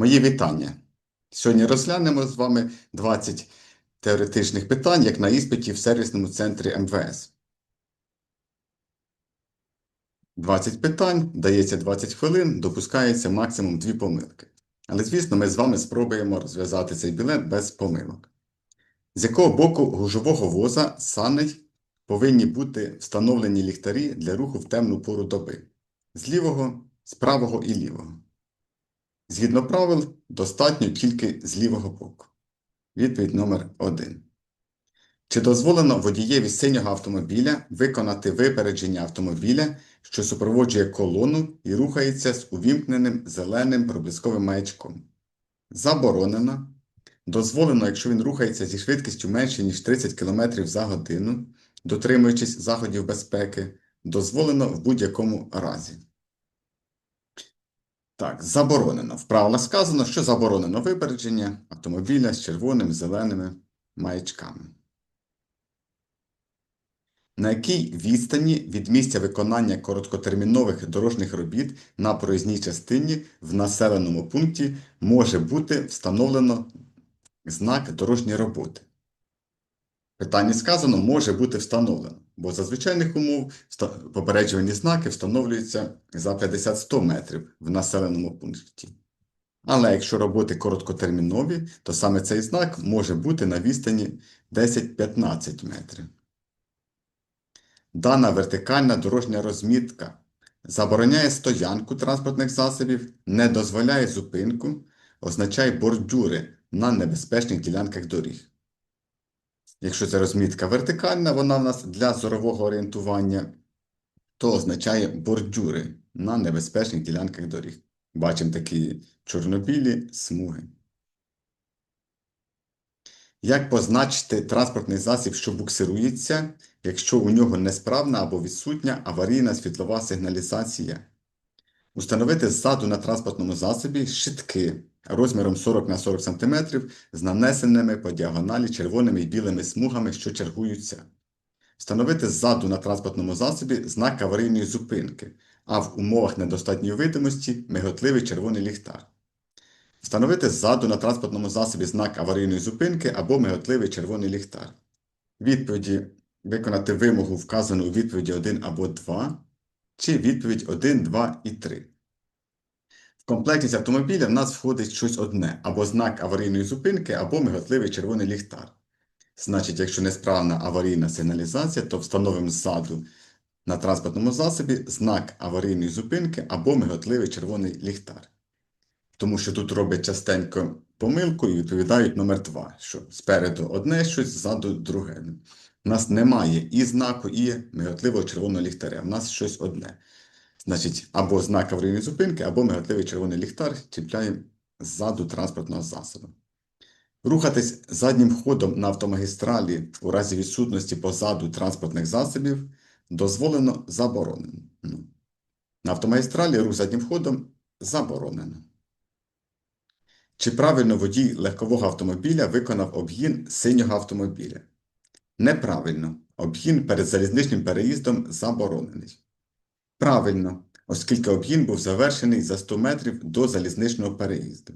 Мої вітання. Сьогодні розглянемо з вами 20 теоретичних питань, як на іспиті в сервісному центрі МВС. 20 питань, дається 20 хвилин, допускається максимум 2 помилки. Але, звісно, ми з вами спробуємо розв'язати цей білет без помилок. З якого боку гужового воза саней повинні бути встановлені ліхтарі для руху в темну пору доби? З лівого, з правого і лівого. Згідно правил, достатньо тільки з лівого боку. Відповідь номер 1. Чи дозволено водієві синього автомобіля виконати випередження автомобіля, що супроводжує колону і рухається з увімкненим зеленим проблисковим маячком? Заборонено. Дозволено, якщо він рухається зі швидкістю менше, ніж 30 км за годину, дотримуючись заходів безпеки, дозволено в будь-якому разі. Так, заборонено. В правилах сказано, що заборонено випередження автомобіля з червоними, зеленими маячками. На якій відстані від місця виконання короткотермінових дорожніх робіт на проїзній частині в населеному пункті може бути встановлено знак дорожньої роботи? Питання сказано, може бути встановлено, бо за звичайних умов попереджувальні знаки встановлюються за 50-100 метрів в населеному пункті. Але якщо роботи короткотермінові, то саме цей знак може бути на відстані 10-15 метрів. Дана вертикальна дорожня розмітка забороняє стоянку транспортних засобів, не дозволяє зупинку, означає бордюри на небезпечних ділянках доріг. Якщо ця розмітка вертикальна, вона в нас для зорового орієнтування, то означає бордюри на небезпечних ділянках доріг. Бачимо такі чорнобілі смуги. Як позначити транспортний засіб, що буксирується, якщо у нього несправна або відсутня аварійна світлова сигналізація? Установити ззаду на транспортному засобі щитки розміром 40 на 40 см з нанесеними по діагоналі червоними і білими смугами, що чергуються. Встановити ззаду на транспортному засобі знак аварійної зупинки, а в умовах недостатньої видимості миготливий червоний ліхтар. Встановити ззаду на транспортному засобі знак аварійної зупинки або миготливий червоний ліхтар. Відповіді виконати вимогу, вказану у відповіді 1 або 2, чи відповідь 1, 2 і 3. Комплектність автомобіля в нас входить щось одне, або знак аварійної зупинки, або миготливий червоний ліхтар. Значить, якщо несправна аварійна сигналізація, то встановимо ззаду на транспортному засобі знак аварійної зупинки або миготливий червоний ліхтар. Тому що тут роблять частенько помилку і відповідають номер 2, що спереду одне щось, ззаду друге. У нас немає і знаку, і миготливого червоного ліхтаря. У нас щось одне. Значить, або знак аварійної зупинки, або миготливий червоний ліхтар чіпляємо ззаду транспортного засобу. Рухатись заднім ходом на автомагістралі у разі відсутності позаду транспортних засобів дозволено заборонено. Ну, На автомагістралі рух заднім ходом заборонено. Чи правильно водій легкового автомобіля виконав обгін синього автомобіля? Неправильно. Обгін перед залізничним переїздом заборонений. Правильно, оскільки обгін був завершений за 100 метрів до залізничного переїзду.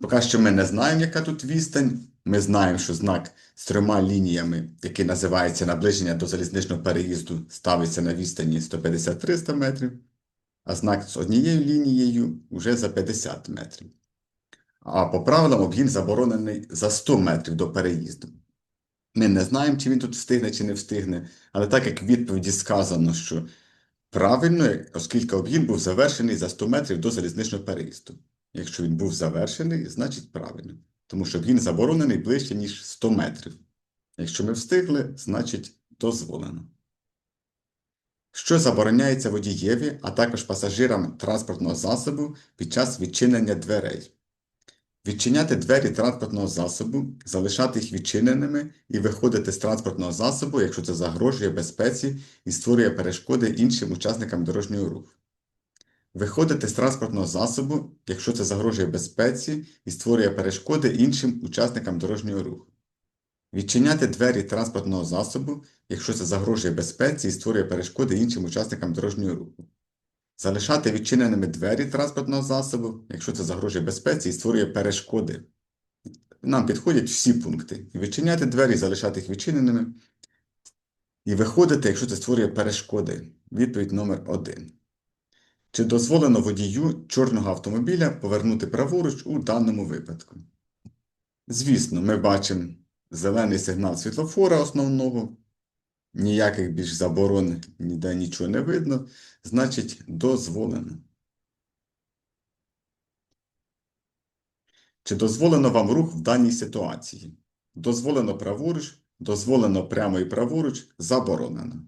Поки що ми не знаємо, яка тут відстань. Ми знаємо, що знак з трьома лініями, який називається наближення до залізничного переїзду, ставиться на відстані 150-300 метрів, а знак з однією лінією вже за 50 метрів. А по правилам обгін заборонений за 100 метрів до переїзду. Ми не знаємо, чи він тут встигне, чи не встигне, але так як в відповіді сказано, що правильно, оскільки обгін був завершений за 100 метрів до залізничного переїзду. Якщо він був завершений, значить правильно. Тому що обгін заборонений ближче, ніж 100 метрів. Якщо ми встигли, значить дозволено. Що забороняється водієві, а також пасажирам транспортного засобу під час відчинення дверей? Відчиняти двері транспортного засобу, залишати їх відчиненими і виходити з транспортного засобу, якщо це загрожує безпеці і створює перешкоди іншим учасникам дорожнього руху. Виходити з транспортного засобу, якщо це загрожує безпеці і створює перешкоди іншим учасникам дорожнього руху. Відчиняти двері транспортного засобу, якщо це загрожує безпеці і створює перешкоди іншим учасникам дорожнього руху. Залишати відчиненими двері транспортного засобу, якщо це загрожує безпеці і створює перешкоди. Нам підходять всі пункти. Відчиняти двері, залишати їх відчиненими. І виходити, якщо це створює перешкоди. Відповідь номер один. Чи дозволено водію чорного автомобіля повернути праворуч у даному випадку? Звісно, ми бачимо зелений сигнал світлофора основного. Ніяких більш заборон ніде нічого не видно. Значить, дозволено. Чи дозволено вам рух в даній ситуації? Дозволено праворуч, дозволено прямо і праворуч, заборонено.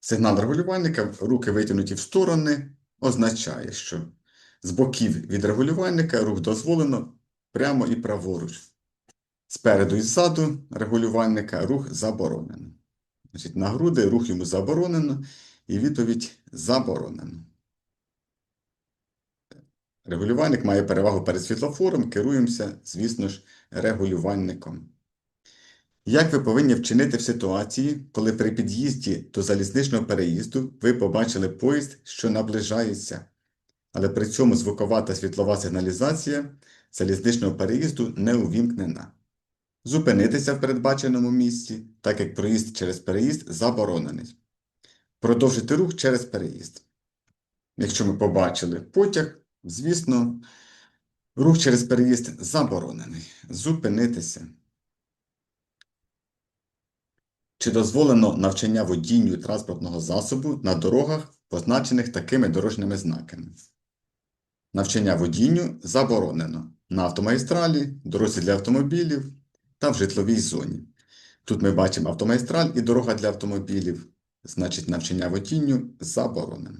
Сигнал регулювальника, руки витягнуті в сторони, означає, що з боків від регулювальника рух дозволено прямо і праворуч. Спереду і ззаду регулювальника рух заборонено. Значить, на груди рух йому заборонено, і відповідь заборонено. Регулювальник має перевагу перед світлофором, керуємося, звісно ж, регулювальником. Як ви повинні вчинити в ситуації, коли при під'їзді до залізничного переїзду ви побачили поїзд, що наближається, але при цьому звукова та світлова сигналізація залізничного переїзду не увімкнена? Зупинитися в передбаченому місці, так як проїзд через переїзд заборонений. Продовжити рух через переїзд. Якщо ми побачили потяг, звісно, рух через переїзд заборонений. Зупинитися. Чи дозволено навчання водінню транспортного засобу на дорогах, позначених такими дорожніми знаками? Навчання водінню заборонено на автомагістралі, дорозі для автомобілів та в житловій зоні. Тут ми бачимо автомагістраль і дорога для автомобілів, значить навчання водінню заборонено.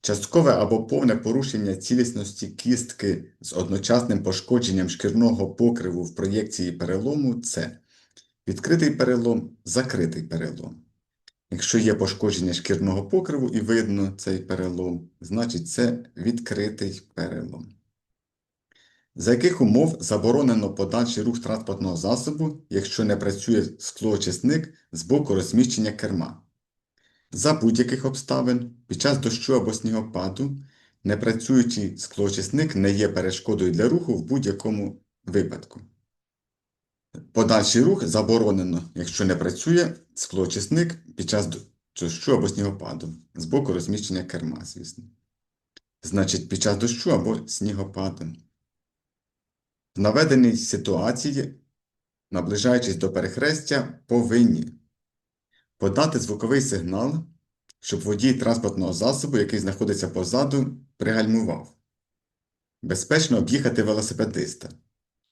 Часткове або повне порушення цілісності кістки з одночасним пошкодженням шкірного покриву в проєкції перелому це відкритий перелом, закритий перелом. Якщо є пошкодження шкірного покриву і видно цей перелом, значить це відкритий перелом. За яких умов заборонено подальший рух транспортного засобу, якщо не працює склоочисник з боку розміщення керма? За будь-яких обставин, під час дощу або снігопаду, непрацюючий склоочисник не є перешкодою для руху в будь-якому випадку. Подальший рух заборонено, якщо не працює склоочисник під час дощу або снігопаду, з боку розміщення керма, звісно. Значить, під час дощу або снігопаду. В наведеній ситуації, наближаючись до перехрестя, повинні подати звуковий сигнал, щоб водій транспортного засобу, який знаходиться позаду, пригальмував. Безпечно об'їхати велосипедиста.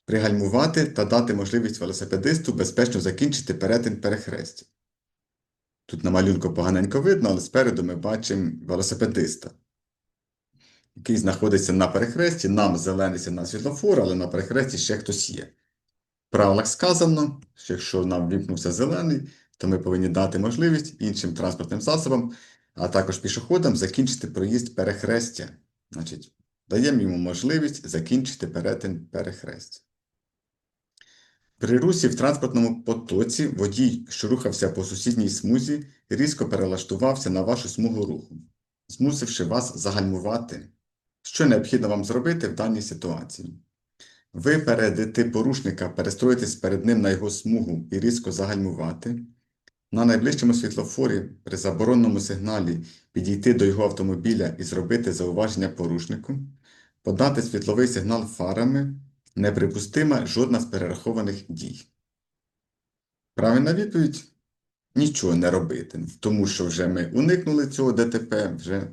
Пригальмувати та дати можливість велосипедисту безпечно закінчити перетин перехрестя. Тут на малюнку поганенько видно, але спереду ми бачимо велосипедиста, який знаходиться на перехресті. Нам зелений сигнал світлофор, але на перехресті ще хтось є. Правилах сказано, що якщо нам вімкнувся зелений, то ми повинні дати можливість іншим транспортним засобам, а також пішоходам закінчити проїзд перехрестя. Значить, даємо йому можливість закінчити перетин перехрестя. При русі в транспортному потоці водій, що рухався по сусідній смузі, різко перелаштувався на вашу смугу руху, змусивши вас загальмувати. Що необхідно вам зробити в даній ситуації? Випередити порушника, перестроїтись перед ним на його смугу і різко загальмувати. На найближчому світлофорі при забороненому сигналі підійти до його автомобіля і зробити зауваження порушнику, подати світловий сигнал фарами, неприпустима жодна з перерахованих дій. Правильна відповідь нічого не робити, тому що вже ми уникнули цього ДТП, вже,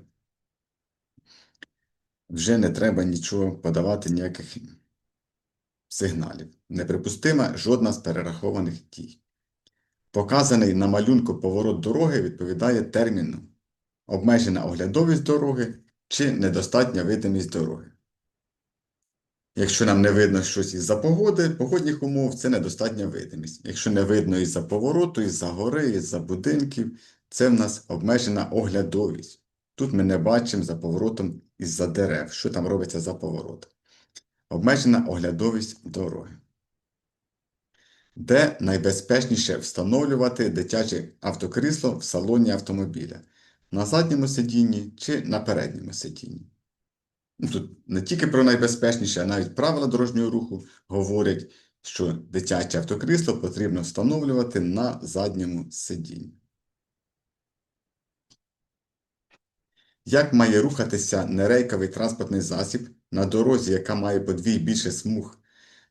вже не треба нічого подавати ніяких сигналів. Неприпустима жодна з перерахованих дій. Показаний на малюнку поворот дороги відповідає терміну обмежена оглядовість дороги чи недостатня видимість дороги. Якщо нам не видно щось із-за погоди, погодних умов, це недостатня видимість. Якщо не видно із-за повороту, із-за гори, із-за будинків, це в нас обмежена оглядовість. Тут ми не бачимо за поворотом із-за дерев, що там робиться за поворотом. Обмежена оглядовість дороги. Де найбезпечніше встановлювати дитяче автокрісло в салоні автомобіля? на задньому сидінні чи на передньому сидінні. Ну, Тут не тільки про найбезпечніше, а навіть правила дорожнього руху говорять, що дитяче автокрісло потрібно встановлювати на задньому сидінні. Як має рухатися нерейковий транспортний засіб на дорозі, яка має по дві більше смуг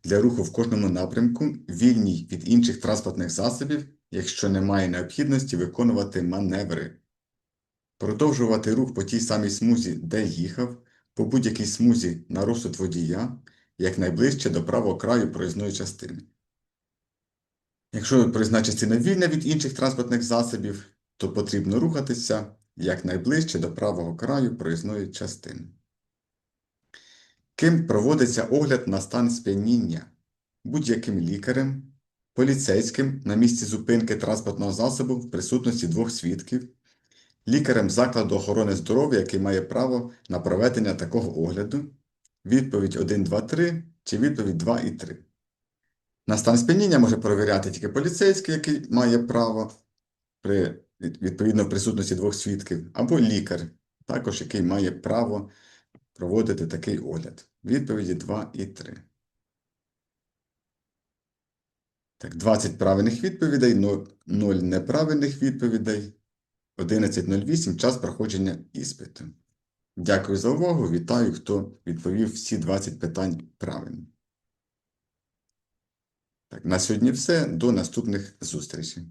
для руху в кожному напрямку, вільній від інших транспортних засобів, якщо немає необхідності виконувати маневри? Продовжувати рух по тій самій смузі, де їхав, по будь-якій смузі на розсуд водія, якнайближче до правого краю проїзної частини. Якщо проїзна частина вільна від інших транспортних засобів, то потрібно рухатися якнайближче до правого краю проїзної частини. Ким проводиться огляд на стан сп'яніння? Будь-яким лікарем, поліцейським на місці зупинки транспортного засобу в присутності двох свідків, лікарем закладу охорони здоров'я, який має право на проведення такого огляду, відповідь 1, 2, 3 чи відповідь 2 і 3. На стан сп'яніння може перевіряти тільки поліцейський, який має право при відповідно в присутності двох свідків, або лікар, також який має право проводити такий огляд. Відповіді 2 і 3. Так, 20 правильних відповідей, 0 неправильних відповідей. 11.08 час проходження іспиту. Дякую за увагу. Вітаю, хто відповів всі 20 питань правильно. Так, на сьогодні все. До наступних зустрічей.